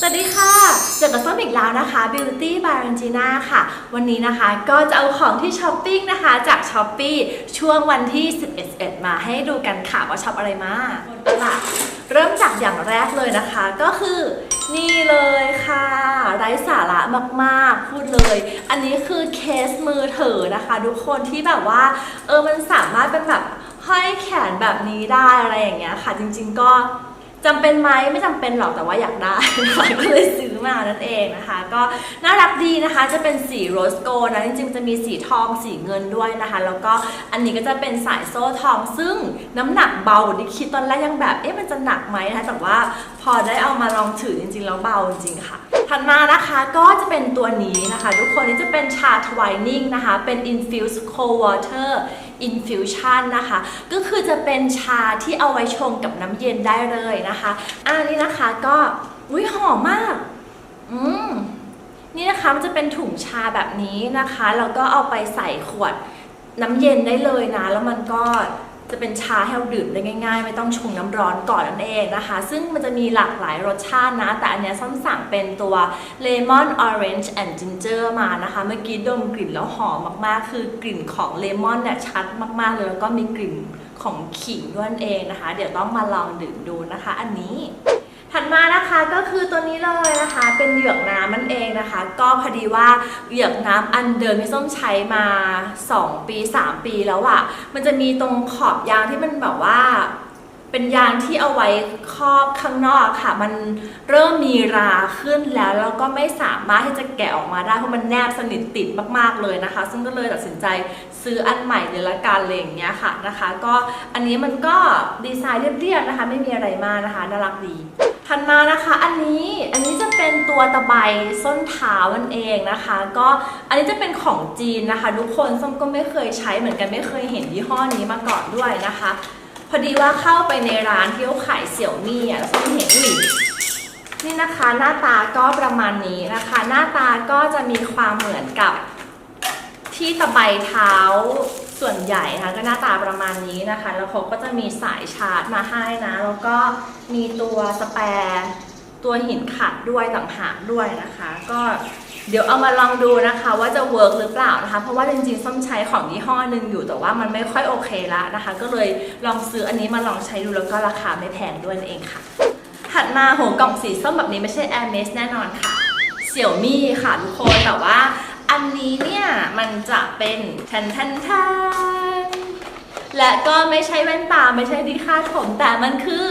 สวัสดีค่ะ เจอกับส้มอีกแล้วนะคะ Beauty by Angina ค่ะ วันนี้นะคะก็จะเอาของที่ช้อปปิ้งนะคะจากช้อปปีช่วงวันที่ 11 มาให้ดูกันค่ะว่าช็อปอะไรมาบนตลาดเริ่มจากอย่างแรกเลยนะคะ ก็คือนี่เลยค่ะ ไร้สาระมากๆ พูดเลย อันนี้คือเคสมือถือนะคะ ทุกคนที่แบบว่า เออมันสามารถเป็นแบบห้อยแขนแบบนี้ได้อะไรอย่างเงี้ยค่ะ จริง ๆ ก็ จำเป็นไหมไม่จำเป็นหรอกแต่ว่าอยากได้นะคะก็เลยซื้อ มานั่นเองนะคะ ก็น่ารักดีนะคะจะเป็นสีโรสโกนะจริงๆจะมีสีทองสีเงินด้วยนะคะ แล้วก็อันนี้ก็จะเป็นสายโซ่ทอง ซึ่งน้ำหนักเบาดิคิดตอนแรกยังแบบเอ๊ะมันจะหนักไหมนะคะแต่ว่าพอได้เอามาลองถือจริงๆแล้วเบาจริงๆค่ะถัดมานะคะก็จะเป็นตัวนี้นะคะ ทุกคนนี่จะเป็นชาทวายนิ่งนะคะ เป็น infused cold water infusion นะคะ ก็คือจะเป็นชาที่เอาไว้ชงกับน้ำเย็นได้เลยนะคะ อันนี้นะคะก็อุ้ยหอมมาก อืมนี่นะคะมันจะเป็นถุงชาแบบนี้นะคะแล้วก็เอาไปใส่ขวดน้ำเย็นได้เลยนะ แล้วมันก็จะเป็นชาให้เราดื่มได้ง่าย ๆ ไม่ต้องชงน้ำร้อนก่อนนั่นเองนะคะ ซึ่งมันจะมีหลากหลายรสชาตินะ แต่อันนี้ส้มสั่งเป็นตัว Lemon Orange and Ginger มานะคะ เมื่อกี้ดมกลิ่นแล้วหอมมากๆ คือกลิ่นของเลมอนเนี่ยชัดมากๆเลยแล้วก็มีกลิ่นของขิงด้วยนั่นเองนะคะ เดี๋ยวต้องมาลองดื่มดูนะคะ อันนี้ ถัดมานะคะก็คือตัวนี้เลยนะคะ เป็นเหยือกน้ำมันเองนะคะ ก็พอดีว่าเหยือกน้ำอันเดิมที่ส้มใช้มา 2 ปี 3 ปีแล้วอะ่ะมันจะมีตรงขอบยางที่มันแบบว่าเป็นยางที่เอาไว้ครอบข้างนอกค่ะ มันเริ่มมีราขึ้นแล้วแล้วก็ไม่สามารถที่จะแกะออกมาได้เพราะมันแนบสนิทติดมากๆเลยนะคะ ซึ่งก็เลยตัดสินใจซื้ออันใหม่เลยละกันอะไรอย่างเงี้ยค่ะนะคะ ก็อันนี้มันก็ดีไซน์เรียบๆนะคะ ไม่มีอะไรมากนะคะน่ารักดี ถัดมานะคะอันนี้อันนี้จะเป็นตัวตะไบส้นเท้านั่นเองนะคะ ก็อันนี้จะเป็นของจีนนะคะ ทุกคนส้มก็ไม่เคยใช้เหมือนกันไม่เคยเห็นยี่ห้อนี้มาก่อนด้วยนะคะ พอดีว่าเข้าไปในร้านที่เขาขายเสี่ยวมี่อะแล้วส้มเห็นอุ้ยนี่นะคะหน้าตาก็ประมาณนี้นะคะ หน้าตาก็จะมีความเหมือนกับที่ตะไบเท้า ส่วนใหญ่นะคะก็หน้าตาประมาณนี้นะคะ แล้วเขาก็จะมีสายชาร์จมาให้นะ แล้วก็มีตัวสแปร์ตัวหินขัดด้วยต่างหากด้วยนะคะ ก็เดี๋ยวเอามาลองดูนะคะว่าจะเวิร์กหรือเปล่านะคะ เพราะว่าจริงๆส้มใช้ของยี่ห้อหนึ่งอยู่แต่ว่ามันไม่ค่อยโอเคละนะคะ ก็เลยลองซื้ออันนี้มาลองใช้ดูแล้วก็ราคาไม่แพงด้วยนั่นเองค่ะ ถัดมาโหกล่องสีส้มแบบนี้ไม่ใช่ Air m e s แน่นอนค่ะเสี่ยวมี่ค่ะทุกคนแต่ว่า อันนี้เนี่ยมันจะเป็นทันทันทันและก็ไม่ใช่แว่นตาไม่ใช่ดีคาดผมแต่มันคือ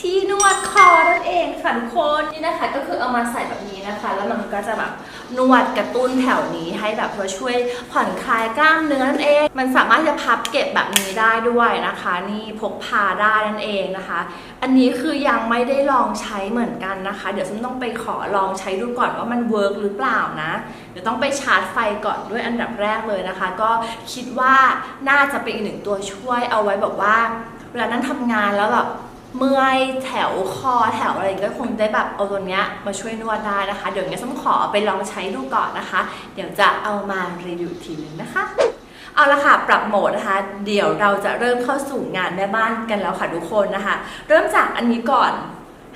ที่นวดคอนั่นเองค่ะทุกคนนี่นะคะ ก็คือเอามาใส่แบบนี้นะคะ แล้วมันก็จะแบบนวดกระตุ้นแถวนี้ให้แบบว่าช่วยผ่อนคลายกล้ามเนื้อนั่นเอง มันสามารถจะพับเก็บแบบนี้ได้ด้วยนะคะ นี่พกพาได้นั่นเองนะคะ อันนี้คือยังไม่ได้ลองใช้เหมือนกันนะคะ เดี๋ยวฉันต้องไปขอลองใช้ดูก่อนว่ามันเวิร์กหรือเปล่านะเดี๋ยวต้องไปชาร์จไฟก่อนด้วยอันดับแรกเลยนะคะ ก็คิดว่าน่าจะเป็นอีกหนึ่งตัวช่วยเอาไว้แบบว่าเวลานั้นทำงานแล้วแบบ เมื่อยแถวคอแถวอะไรก็คงได้แบบเอาตัวเนี้ยมาช่วยนวดได้นะคะ เดี๋ยวงี้ส้มขอไปลองใช้ดูก่อนนะคะ เดี๋ยวจะเอามารีวิวทีนึงนะคะเอาละค่ะ ปรับโหมดนะคะ เดี๋ยวเราจะเริ่มเข้าสู่งานแม่บ้านกันแล้วค่ะทุกคนนะคะ เริ่มจากอันนี้ก่อน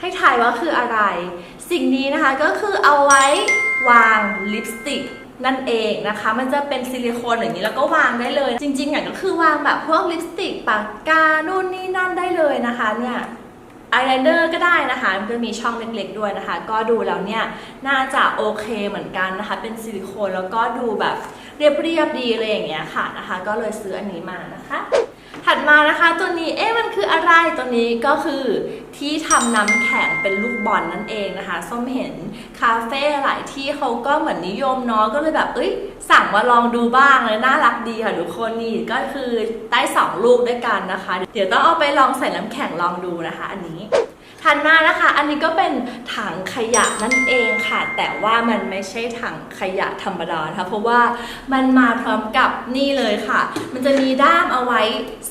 ให้ทายว่าคืออะไร สิ่งนี้นะคะก็คือเอาไว้วางลิปสติก นั่นเองนะคะ มันจะเป็นซิลิโคนอย่างนี้แล้วก็วางได้เลย จริง ๆ อย่างก็คือวางแบบพวกลิปสติกปากกานู่นนี่นั่นได้เลยนะคะเนี่ยอายไลเนอร์ก็ได้นะคะ มันก็มีช่องเล็กๆด้วยนะคะ ก็ดูแล้วเนี่ย น่าจะโอเคเหมือนกันนะคะ เป็นซิลิโคนแล้วก็ดูแบบเรียบๆดีอะไรอย่างเงี้ยค่ะนะคะ ก็เลยซื้ออันนี้มานะคะ ถัดมานะคะตัวนี้เอ๊ะมันคืออะไรตัวนี้ก็คือที่ทำน้ำแข็งเป็นลูกบอลนั่นเองนะคะ ส้มเห็นคาเฟ่หลายที่เขาก็เหมือนนิยมเนาะก็เลยแบบเอ้ย สั่งมาลองดูบ้างเลยน่ารักดีค่ะทุกคนนี่ก็คือได้สองลูกด้วยกันนะคะ เดี๋ยวต้องเอาไปลองใส่น้ำแข็งลองดูนะคะ อันนี้ ถัดมานะคะ อันนี้ก็เป็นถังขยะนั่นเองค่ะ แต่ว่ามันไม่ใช่ถังขยะธรรมดานะคะเพราะว่ามันมาพร้อมกับนี่เลยค่ะ มันจะมีด้ามเอาไว้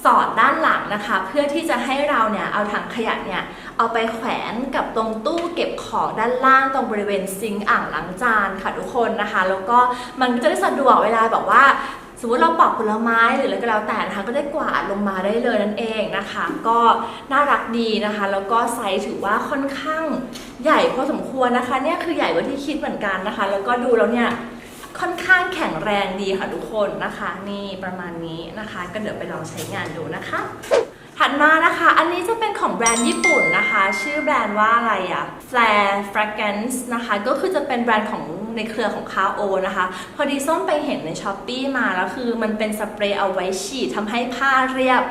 สอดด้านหลังนะคะ เพื่อที่จะให้เราเนี่ยเอาถังขยะเนี่ยเอาไปแขวนกับตรงตู้เก็บของด้านล่างตรงบริเวณซิงค์อ่างล้างจานค่ะทุกคนนะคะ แล้วก็มันก็จะได้สะดวกเวลาแบบว่า สมมติเราปอกผลไม้หรืออะไรก็แล้วแต่นะคะก็ได้กวาดลงมาได้เลยนั่นเองนะคะ ก็น่ารักดีนะคะ แล้วก็ไซส์ถือว่าค่อนข้างใหญ่พอสมควรนะคะเนี่ยคือใหญ่กว่าที่คิดเหมือนกันนะคะ แล้วก็ดูแล้วเนี่ยค่อนข้างแข็งแรงดีค่ะทุกคนนะคะ นี่ประมาณนี้นะคะ ก็เดี๋ยวไปลองใช้งานดูนะคะ ถัดมานะคะ อันนี้จะเป็นของแบรนด์ญี่ปุ่นนะคะ ชื่อแบรนด์ว่าอะไรอะ Flare Fragrance นะคะ ก็คือจะเป็นแบรนด์ของ ในเครือของคาโอนะคะ พอดีส้มไปเห็นในช้อปปีมาแล้วคือมันเป็นสเปรย์เอาไว้ฉีดทำให้ผ้าเรียบ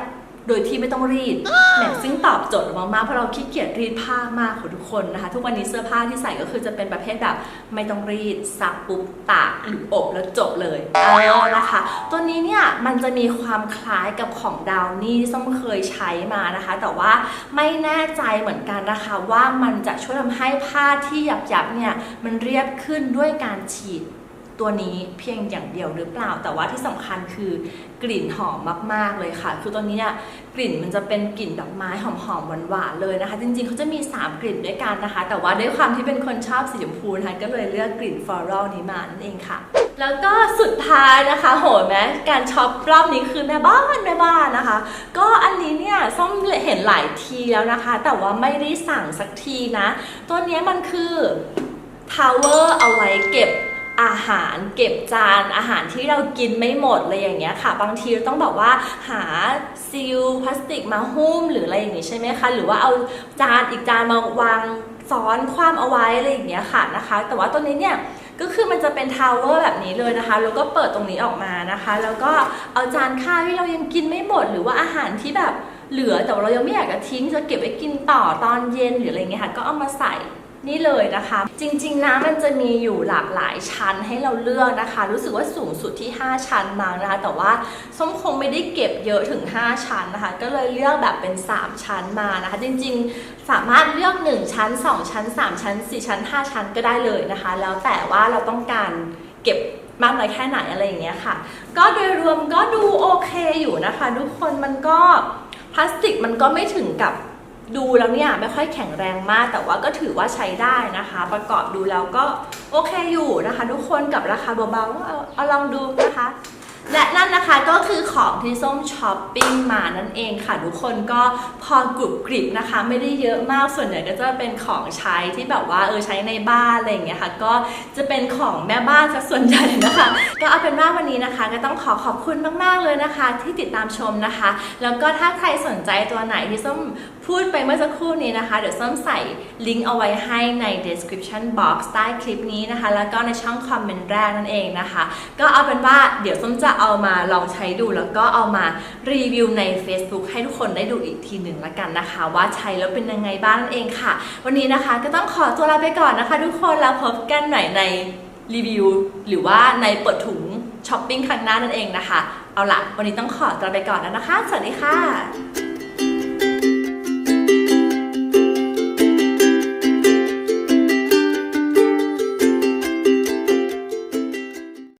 โดยที่ไม่ต้องรีดแหมซึ่งตอบโจทย์มากๆเพราะเราขี้เกียจรีดผ้ามากค่ะทุกคนนะคะ ทุกวันนี้เสื้อผ้าที่ใส่ก็คือจะเป็นประเภทแบบไม่ต้องรีดซักปุ๊บตากหรืออบแล้วจบเลยเอานะคะ ตัวนี้เนี่ยมันจะมีความคล้ายกับของดาวนี่ที่ส้มเคยใช้มานะคะ แต่ว่าไม่แน่ใจเหมือนกันนะคะว่ามันจะช่วยทำให้ผ้าที่หยับๆเนี่ยมันเรียบขึ้นด้วยการฉีด ตัวนี้เพียงอย่างเดียวหรือเปล่า แต่ว่าที่สำคัญคือกลิ่นหอมมากๆเลยค่ะ คือตัวนี้เนี่ยกลิ่นมันจะเป็นกลิ่นดอกไม้หอมๆหวานๆเลยนะคะ จริงๆเขาจะมี 3 กลิ่นด้วยกันนะคะ แต่ว่าด้วยความที่เป็นคนชอบสีชมพูนะคะก็เลยเลือกกลิ่นฟลอรัลนี้มานั่นเองค่ะ แล้วก็สุดท้ายนะคะ โหแม้การช็อปรอบนี้คือแม่บ้านแม่บ้านนะคะ ก็อันนี้เนี่ยส้มเห็นหลายทีแล้วนะคะ แต่ว่าไม่ได้สั่งสักทีนะ ตัวนี้มันคือทาวเวอร์เอาไว้เก็บ อาหารเก็บจานอาหารที่เรากินไม่หมดเลยอย่างเงี้ยค่ะ บางทีเราต้องแบบว่าหาซีลพลาสติกมาหุ้มหรืออะไรอย่างงี้ใช่ไหมคะ หรือว่าเอาจานอีกจานมาวางซ้อนคว่ำเอาไว้อะไรอย่างเงี้ยค่ะนะคะ แต่ว่าตัวนี้เนี่ยก็คือมันจะเป็นทาวเวอร์แบบนี้เลยนะคะ แล้วก็เปิดตรงนี้ออกมานะคะ แล้วก็เอาจานข้าวที่เรายังกินไม่หมด หรือว่าอาหารที่แบบเหลือแต่เรายังไม่อยากจะทิ้งจะเก็บไว้กินต่อตอนเย็นหรืออะไรเงี้ยค่ะ ก็เอามาใส่ นี่เลยนะคะ จริงๆนะมันจะมีอยู่หลากหลายชั้นให้เราเลือกนะคะ รู้สึกว่าสูงสุดที่ 5 ชั้นมานะคะ แต่ว่าส้มคงไม่ได้เก็บเยอะถึง 5 ชั้นนะคะ ก็เลยเลือกแบบเป็น 3 ชั้นมานะคะ จริงๆสามารถเลือก 1 ชั้น 2 ชั้น 3 ชั้น 4 ชั้น 5 ชั้นก็ได้เลยนะคะ แล้วแต่ว่าเราต้องการเก็บมากน้อยแค่ไหนอะไรอย่างเงี้ยค่ะ ก็โดยรวมก็ดูโอเคอยู่นะคะ ทุกคนมันก็พลาสติกมันก็ไม่ถึงกับ ดูแล้วเนี่ยไม่ค่อยแข็งแรงมาก แต่ว่าก็ถือว่าใช้ได้นะคะ ประกอบดูแล้วก็โอเคอยู่นะคะ ทุกคนกับราคาเบาๆเอาเอาลองดูนะคะ และนั่นนะคะก็คือของที่ส้มช้อปปิ้งมานั่นเองค่ะ ทุกคนก็พอกรุบกริบนะคะ ไม่ได้เยอะมากส่วนใหญ่ก็จะเป็นของใช้ที่แบบว่าเออใช้ในบ้านอะไรอย่างเงี้ยค่ะ ก็จะเป็นของแม่บ้านซะส่วนใหญ่นะคะ ก็เอาเป็นว่าวันนี้นะคะ ก็ต้องขอขอบคุณมากๆเลยนะคะ ที่ติดตามชมนะคะ แล้วก็ถ้าใครสนใจตัวไหนที่ส้มพูดไปเมื่อสักครู่นี้นะคะ เดี๋ยวส้มใส่ลิงก์เอาไว้ให้ใน description box ใต้คลิปนี้นะคะ แล้วก็ในช่องคอมเมนต์แรกนั่นเองนะคะ ก็เอาเป็นว่าเดี๋ยวส้มจะเอามาลองใช้ดูแล้วก็เอามารีวิวใน Facebook ให้ทุกคนได้ดูอีกทีหนึ่งละกันนะคะ ว่าใช้แล้วเป็นยังไงบ้างนั่นเองค่ะ วันนี้นะคะก็ต้องขอตัวลาไปก่อนนะคะ ทุกคนแล้วพบกันใหม่ในรีวิว หรือว่าในเปิดถุงช้อปปิ้งครั้งหน้านั่นเองนะคะ เอาล่ะวันนี้ต้องขอตัวไปก่อนแล้วนะคะ สวัสดีค่ะ